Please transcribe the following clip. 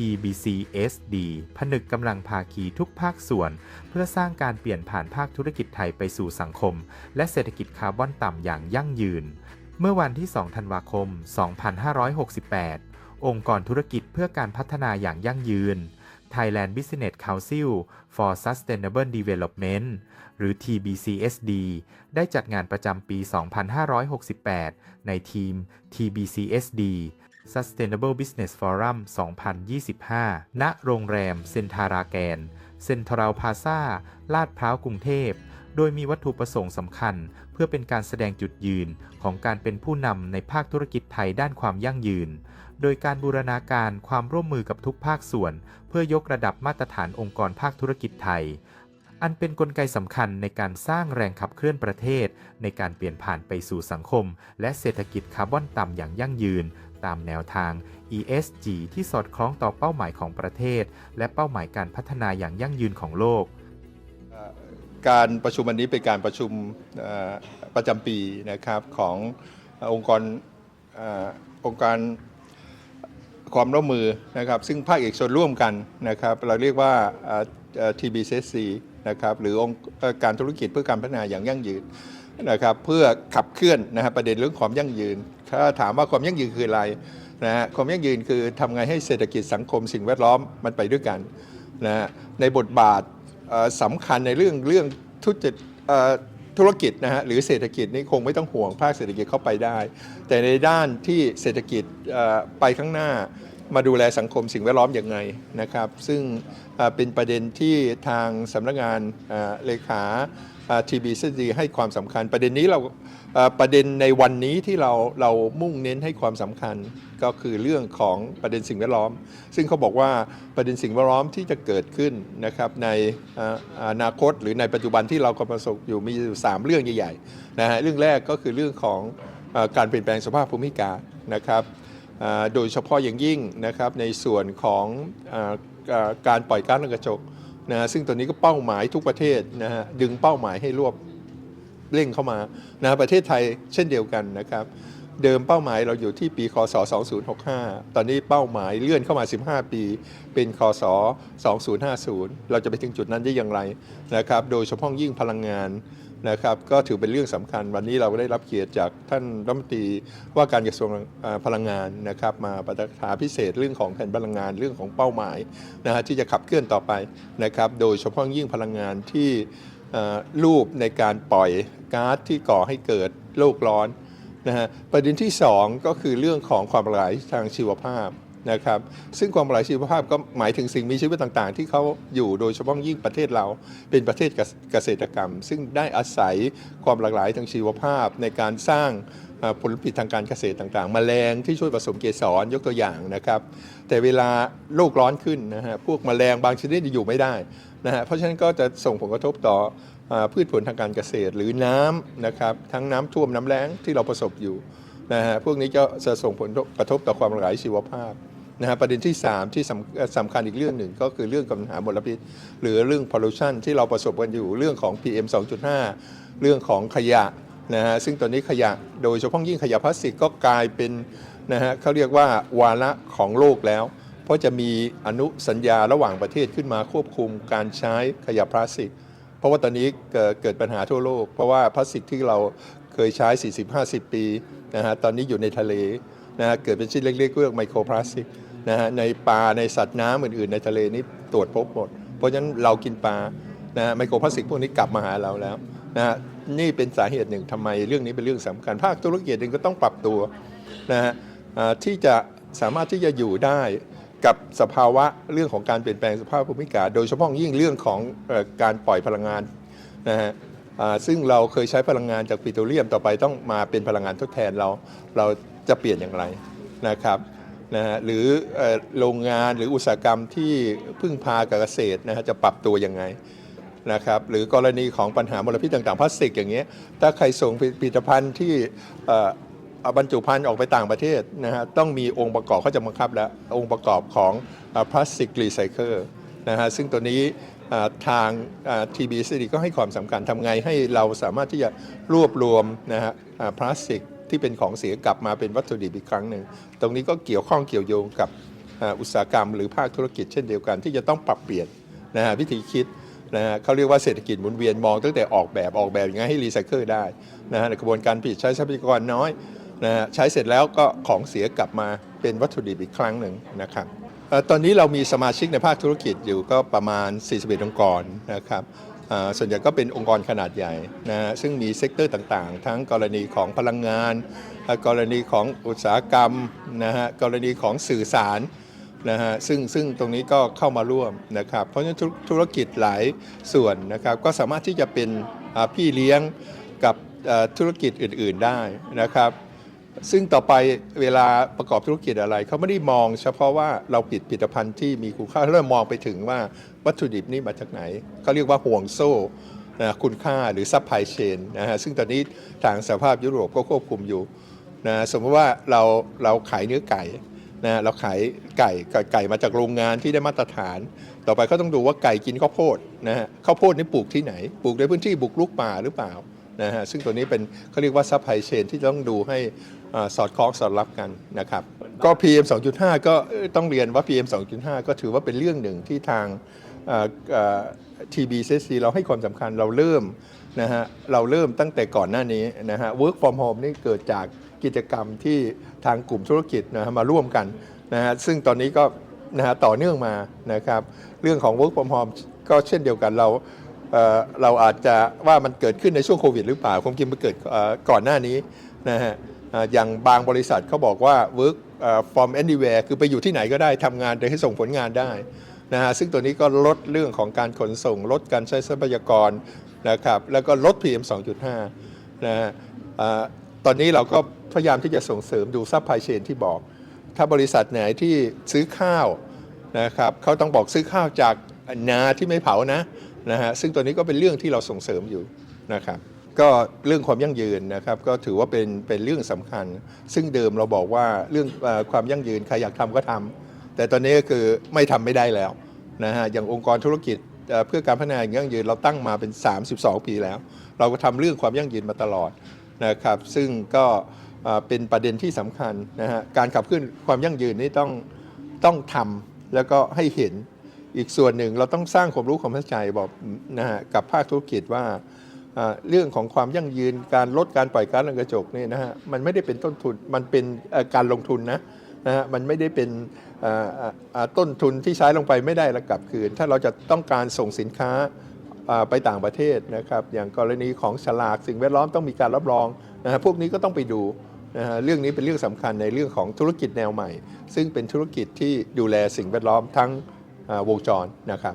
TBCSD ผนึกกำลังภาคีทุกภาคส่วน เพื่อสร้างการเปลี่ยนผ่านภาคธุรกิจไทยไปสู่สังคม และเศรษฐกิจคาร์บอนต่ำอย่างยั่งยืน เมื่อวันที่ 2 ธันวาคม 2568 องค์กรธุรกิจเพื่อการพัฒนาอย่างยั่งยืน Thailand Business Council for Sustainable Development หรือ TBCSD ได้จัดงานประจำปี 2568 ในทีม TBCSD Sustainable Business Forum 2025 ณ โรงแรม เซนทาราแกน เซ็นทรัลพาซาลาดพร้าวกรุงเทพ โดยมีวัตถุประสงค์สำคัญ เพื่อเป็นการแสดงจุดยืนของการเป็นผู้นำในภาคธุรกิจไทยด้านความยั่งยืน โดยการบูรณาการความร่วมมือกับทุกภาคส่วน เพื่อยกระดับมาตรฐานองค์กรภาคธุรกิจไทยอันเป็นนกลไกสำคัญในการสร้างแรงขับเคลื่อนประเทศ ในการเปลี่ยนผ่านไปสู่สังคม และเศรษฐกิจคาร์บอนต่ำอย่างยั่งยืน ตามแนวทาง ESG ที่สอดคล้องต่อเป้าหมายของประเทศ และเป้าหมายการพัฒนาอย่างยั่งยืนของโลก การประชุมวันนี้เป็นการประชุมประจำปีนะครับขององค์กรองค์การความร่วมมือนะครับซึ่งภาคเอกชนร่วมกันนะครับ เราเรียกว่า TBCC นะครับหรือองค์การธุรกิจเพื่อการพัฒนาอย่างยั่งยืน นะครับเพื่อขับเคลื่อนนะฮะประเด็นเรื่องความยั่งยืน ถ้าถามว่าความยั่งยืนคืออะไรนะฮะความยั่งยืนคือทำไงให้เศรษฐกิจสังคมสิ่งแวดล้อมมันไปด้วยกันนะฮะในบทบาทสำคัญในเรื่องเรื่องทุจริตธุรกิจนะฮะหรือเศรษฐกิจนี่คงไม่ต้องห่วงภาคเศรษฐกิจเข้าไปได้ แต่ในด้านที่เศรษฐกิจไปข้างหน้ามาดูแลสังคมสิ่งแวดล้อมอย่างไงนะครับ ซึ่งเป็นประเด็นที่ทางสำนักงานเลขา ทีบีซีให้ความสำคัญ ประเด็นนี้เราประเด็นในวันนี้ที่เราเรามุ่งเน้นให้ความสำคัญก็คือเรื่องของประเด็นสิ่งแวดล้อม ซึ่งเขาบอกว่าประเด็นสิ่งแวดล้อมที่จะเกิดขึ้นนะครับในอนาคตหรือในปัจจุบันที่เรากำลังประสบอยู่มีอยู่สามเรื่องใหญ่ๆนะฮะเรื่องแรกก็คือเรื่องของอการเปลี่ยนแปลงสภาพภูมิอากาศนะครับโดยเฉพาะอย่างยิ่งนะครับในส่วนของอการปล่อยก๊าซเรือนกระจก นะซึ่งตัวนี้ก็เป้าหมายทุกประเทศนะฮะดึงเป้าหมายให้รวบเร่งเข้ามานะประเทศไทยเช่นเดียวกันนะครับ เดิมเป้าหมายเราอยู่ที่ปีคศ 2065 ตอนนี้เป้าหมายเลื่อนเข้ามา 15 ปี เป็นคศ 2050 เราจะไปถึงจุดนั้นได้อย่างไรนะครับ โดยเฉพาะยิ่งพลังงาน นะครับก็ถือเป็นเรื่องสำคัญ วันนี้เราได้รับเกียรติจากท่านรัฐมนตรีว่าการกระทรวงพลังงานนะครับมาประทาพิเศษเรื่องของแผนพลังงานเรื่องของเป้าหมายนะฮะที่จะขับเคลื่อนต่อไปนะครับโดยเฉพาะยิ่งพลังงานที่รูปในการปล่อยก๊าซที่ก่อให้เกิดโลกร้อนนะฮะประเด็นที่ 2 ก็คือเรื่องของความหลากหลายทางชีวภาพ นะครับซึ่งความหลากหลายชีวภาพก็หมายถึงสิ่งมีชีวิตต่างๆ ที่เขาอยู่โดยเฉพาะยิ่งประเทศเราเป็นประเทศเกษตรกรรม ซึ่งได้อาศัยความหลากหลายทางชีวภาพในการสร้างผลผลิตทางการเกษตรต่างๆแมลงที่ช่วยผสมเกสรยกตัวอย่างนะครับ แต่เวลาโลกร้อนขึ้นนะฮะพวกแมลงบางชนิดอยู่ไม่ได้นะฮะเพราะฉะนั้นก็จะส่งผลกระทบต่อพืชผลทางการเกษตรหรือน้ำนะครับทั้งน้ำท่วมน้ำแล้งที่เราประสบอยู่นะฮะพวกนี้จะส่งผลกระทบต่อความหลากหลายชีวภาพ นะฮะประเด็นที่ 3 ที่สำสำคัญอีกเรื่องหนึ่งก็คือเรื่องปัญหามลพิษหรือเรื่อง pollution ที่เราประสบกันอยู่เรื่องของ PM 2.5 เรื่องของขยะนะฮะซึ่งตอนนี้ขยะโดยเฉพาะยิ่งขยะพลาสติกก็กลายเป็นนะฮะเขาเรียกว่าวาระของโลกแล้ว เพราะจะมีอนุสัญญาระหว่างประเทศขึ้นมาควบคุมการใช้ขยะพลาสติก เพราะว่าตอนนี้เกิดเกิดปัญหาทั่วโลก เพราะว่าพลาสติกที่เราเคยใช้ 40-50 ปีนะฮะตอนนี้อยู่ในทะเลนะฮะเกิดเป็นชิ้นเล็กๆเรียกไมโครพลาสติก นะฮะในปลาในสัตว์น้ำอื่นๆ ในทะเลนี่ตรวจพบหมด เพราะฉะนั้นเรากินปลานะฮะไมโครพลาสติกพวกนี้กลับมาหาเราแล้วนะฮะนี่เป็นสาเหตุหนึ่งทำไมเรื่องนี้เป็นเรื่องสำคัญ ภาคธุรกิจเองก็ต้องปรับตัวนะฮะที่จะสามารถที่จะอยู่ได้กับสภาวะเรื่องของการเปลี่ยนแปลงสภาพภูมิอากาศโดยเฉพาะยิ่งเรื่องของการปล่อยพลังงานนะฮะซึ่งเราเคยใช้พลังงานจากปิโตรเลียมต่อไปต้องมาเป็นพลังงานทดแทนเรา เราจะเปลี่ยนอย่างไรนะครับ นะฮะหรือโรงงานหรืออุตสาหกรรมที่พึ่งพากับเกษตรนะฮะจะปรับตัวยังไงนะครับหรือกรณีของปัญหามลพิษต่างๆพลาสติกอย่างเงี้ยถ้าใครส่งผลิตภัณฑ์ที่เอาบรรจุภัณฑ์ออกไปต่างประเทศนะฮะต้องมีองค์ประกอบเขาจะบังคับแล้วองค์ประกอบของพลาสติกรีไซเคิลนะฮะซึ่งตัวนี้ทางทีบีซีก็ให้ความสำคัญทำไงให้เราสามารถที่จะรวบรวมนะฮะพลาสติก ที่เป็นของเสียกลับมาเป็นวัตถุดิบอีกครั้งหนึ่ง ตรงนี้ก็เกี่ยวข้องเกี่ยวโยงกับอุตสาหกรรมหรือภาคธุรกิจเช่นเดียวกัน ที่จะต้องปรับเปลี่ยนนะฮะวิธีคิดนะฮะเขาเรียกว่าเศรษฐกิจหมุนเวียนมองตั้งแต่ออกแบบออกแบบยังไงให้รีไซเคิลได้นะฮะในกระบวนการผลิตใช้ทรัพยากรน้อยนะฮะใช้เสร็จแล้วก็ของเสียกลับมาเป็นวัตถุดิบอีกครั้งหนึ่งนะครับตอนนี้เรามีสมาชิกในภาคธุรกิจอยู่ก็ประมาณ 41องค์กรนะครับ ส่วนใหญ่ก็เป็นองค์กรขนาดใหญ่นะซึ่งมีเซกเตอร์ต่างๆ ทั้งกรณีของพลังงาน กรณีของอุตสาหกรรมนะฮะกรณีของสื่อสารนะฮะซึ่งซึ่งตรงนี้ก็เข้ามาร่วมนะครับ เพราะฉะนั้นธุรกิจหลายส่วนนะครับก็สามารถที่จะเป็นพี่เลี้ยงกับธุรกิจอื่น ๆได้นะครับ ซึ่งต่อไปเวลาประกอบธุรกิจอะไร เขาไม่ได้มองเฉพาะว่าเราผลิตผลิตภัณฑ์ที่มีคุณค่าเริ่มมองไปถึงว่าวัตถุดิบนี่มาจากไหนเขาเรียกว่าห่วงโซ่นะคุณค่าหรือซัพพลายเชนนะฮะซึ่งตอนนี้ทางสภาพยุโรปก็ควบคุมอยู่นะสมมติว่าเราเราขายเนื้อไก่นะเราขายไก่ไก่มาจากโรงงานที่ได้มาตรฐาน ต่อไปก็ต้องดูว่าไก่กินข้าวโพดนะฮะข้าวโพดนี่ปลูกที่ไหน ปลูกในพื้นที่บุกลุกป่าหรือเปล่านะฮะซึ่งตัวนี้เป็นเขาเรียกว่าซัพพลายเชนที่ต้องดูให้ สอดคล้องสอดรับกันนะครับ ก็ PM 2.5 ก็เอ่อต้องเรียนว่า PM 2.5 ก็ถือว่าเป็นเรื่องหนึ่งที่ทาง TBCC เราให้ความสำคัญเราเริ่มนะฮะเราเริ่มตั้งแต่ก่อนหน้านี้นะฮะ work from home นี่เกิดจากกิจกรรมที่ทางกลุ่มธุรกิจนะฮะมาร่วมกันนะฮะซึ่งตอนนี้ก็นะฮะต่อเนื่องมานะครับเรื่องของ work from home ก็เช่นเดียวกันเราเราอาจจะว่ามันเกิดขึ้นในช่วงโควิดหรือเปล่าคงจริงมันเกิดก่อนหน้านี้นะฮะ อย่างบางบริษัทเขาบอกว่า work from anywhere คือไปอยู่ที่ไหนก็ได้ทำงานโดยให้ส่งผลงานได้นะฮะซึ่งตัวนี้ก็ลดเรื่องของการขนส่ง ลดการใช้ทรัพยากรนะครับแล้วก็ลด PM 2.5นะฮะตอนนี้เราก็พยายามที่จะส่งเสริมดูซัพพลายเชนที่บอก ถ้าบริษัทไหนที่ซื้อข้าวนะครับเขาต้องบอกซื้อข้าวจากนาที่ไม่เผานะนะฮะซึ่งตัวนี้ก็เป็นเรื่องที่เราส่งเสริมอยู่นะครับ ก็เรื่องความยั่งยืนนะครับก็ถือว่าเป็นเป็นเรื่องสำคัญ ซึ่งเดิมเราบอกว่าเรื่องอความยั่งยืนใครอยากทำก็ทำแต่ตอนนี้ก็คือไม่ทำไม่ได้แล้วนะฮะอย่างองค์กรธุรกิจเพื่อการพัฒนาอย่างยั่งยืนเราตั้งมาเป็น 32 ปีแล้ว เราก็ทำเรื่องความยั่งยืนมาตลอดนะครับซึ่งก็เป็นประเด็นที่สำคัญนะฮะการขับเคลื่อนความยั่งยืนนี่ต้องต้องทำแล้วก็ให้เห็นอีกส่วนหนึ่งเราต้องสร้างความรู้ความเข้าใจบอกนะฮะกับภาคธุรกิจว่า เรื่องของความยั่งยืนการลดการปล่อยก๊าซเรือนกระจกนี่นะฮะมันไม่ได้เป็นต้นทุนมันเป็นการลงทุนนะนะฮะมันไม่ได้เป็นต้นทุนที่ใช้ลงไปไม่ได้แลกลับคืน ถ้าเราจะต้องการส่งสินค้าไปต่างประเทศนะครับอย่างกรณีของฉลากสิ่งแวดล้อมต้องมีการรับรองนะฮะพวกนี้ก็ต้องไปดูนะฮะเรื่องนี้เป็นเรื่องสำคัญในเรื่องของธุรกิจแนวใหม่ ซึ่งเป็นธุรกิจที่ดูแลสิ่งแวดล้อมทั้งวงจรนะครับ